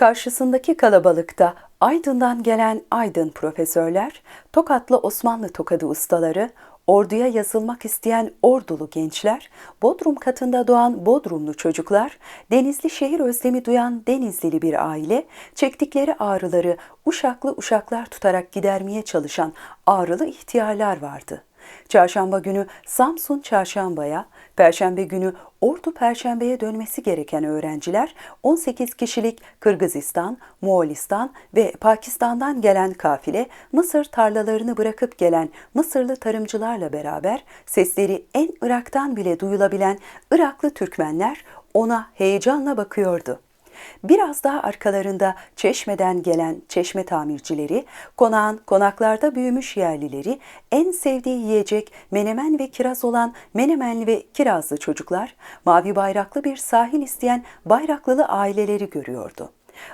Karşısındaki kalabalıkta Aydın'dan gelen Aydın profesörler, Tokatlı Osmanlı tokadı ustaları, orduya yazılmak isteyen ordulu gençler, Bodrum katında doğan Bodrumlu çocuklar, Denizli şehir özlemi duyan Denizlili bir aile, çektikleri ağrıları uşaklı uşaklar tutarak gidermeye çalışan ağrılı ihtiyarlar vardı. Çarşamba günü Samsun Çarşamba'ya, Perşembe günü Ordu Perşembe'ye dönmesi gereken öğrenciler 18 kişilik Kırgızistan, Moğolistan ve Pakistan'dan gelen kafile Mısır tarlalarını bırakıp gelen Mısırlı tarımcılarla beraber sesleri en Irak'tan bile duyulabilen Iraklı Türkmenler ona heyecanla bakıyordu. Biraz daha arkalarında Çeşme'den gelen çeşme tamircileri, konağın konaklarda büyümüş yerlileri, en sevdiği yiyecek menemen ve kiraz olan menemenli ve kirazlı çocuklar, mavi bayraklı bir sahil isteyen bayraklılı aileleri görüyordu.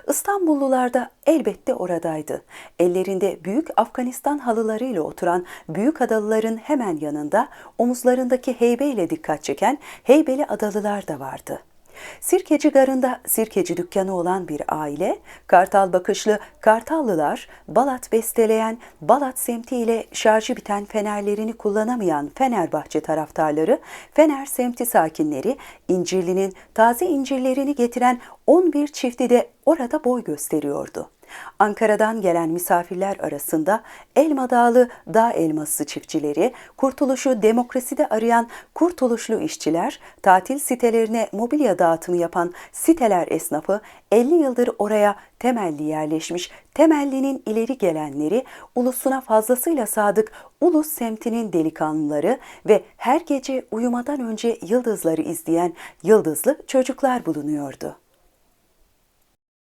İstanbullular da elbette oradaydı. Ellerinde büyük Afganistan halılarıyla oturan büyük adalıların hemen yanında omuzlarındaki heybeyle dikkat çeken heybeli adalılar da vardı.'' Sirkeci Garı'nda sirkeci dükkanı olan bir aile, Kartal bakışlı Kartallılar, Balat besteleyen Balat semti ile şarjı biten fenerlerini kullanamayan Fenerbahçe taraftarları, Fener semti sakinleri, İncirli'nin taze incirlerini getiren 11 çifti de orada boy gösteriyordu. Ankara'dan gelen misafirler arasında Elma Dağlı dağ elması çiftçileri, kurtuluşu demokraside arayan kurtuluşlu işçiler, tatil sitelerine mobilya dağıtımı yapan siteler esnafı, 50 yıldır oraya temelli yerleşmiş, temellinin ileri gelenleri, ulusuna fazlasıyla sadık Ulus semtinin delikanlıları ve her gece uyumadan önce yıldızları izleyen yıldızlı çocuklar bulunuyordu.